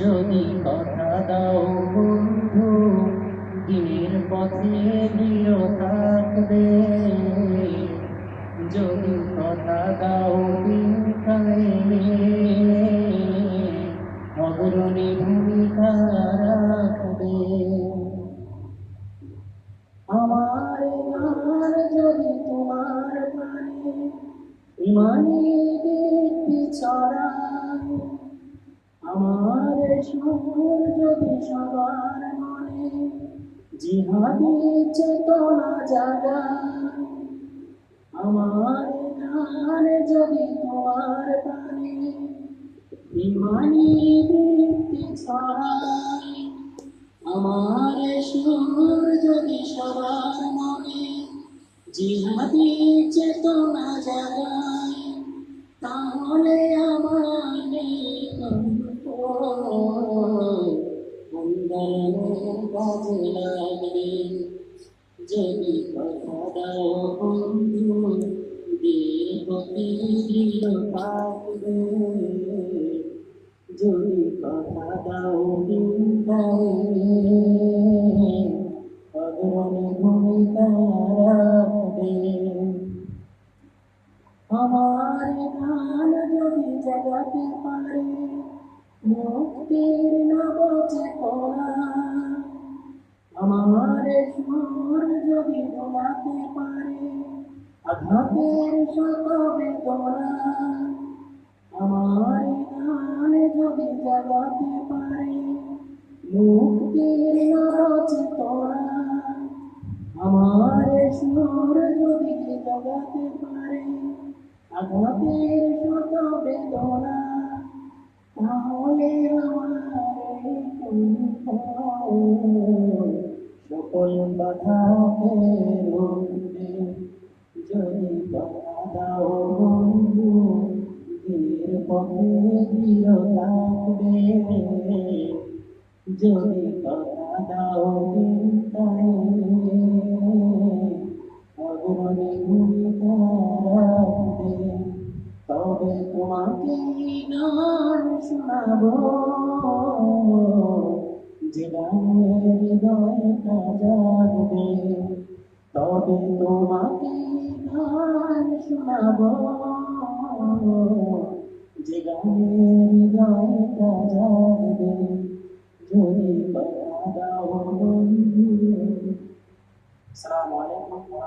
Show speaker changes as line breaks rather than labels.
যদি কথা দাও বন্ধু, দিনের পথে দৃঢ় থাকবে। যদি কথা দাও দিন অগ্রণী ভূমিকা রাখবে। আমার গান যদি তোমার প্রাণে ইমানি দীপ্তি ছড়ায় আমার সুর যদি সবার মনে জিহাদি চেতনা জাগায় আমার গান যদি তোমার প্রাণে ইমানি দীপ্তি ছড়ায় আমার সুর যদি সবার মনে জিহাদি চেতনা জাগায় তাহলে আমার লাগবে যদি কথা দাও বন্ধু দৃঢ় থাকবে যদি কথা দাও বিন্দারে অগ্রণী ভূমিকা রাখবে আমার গান যদি জাগাতে মুক্তির নব চেতনা আমার সুর যদি দোলাতে পারে, আঘাতের শত বেদনা আমার গান যদি জাগাতে পারে, মুক্তির নব চেতনা আমার সুর যদি জাগাতে পারে, আঘাতের শত বেদনা সকল বাধা রুখবে যদি কথা দাও বন্ধু, দিনের পথে দৃঢ় থাকবে। যদি কথা দাও অগ্রণী ভূমিকা রাখবে তবে তোমাকে গান শোনাবো। তবে তোমাকে গান শোনাবো যে গানের হৃদয়টা জাগবে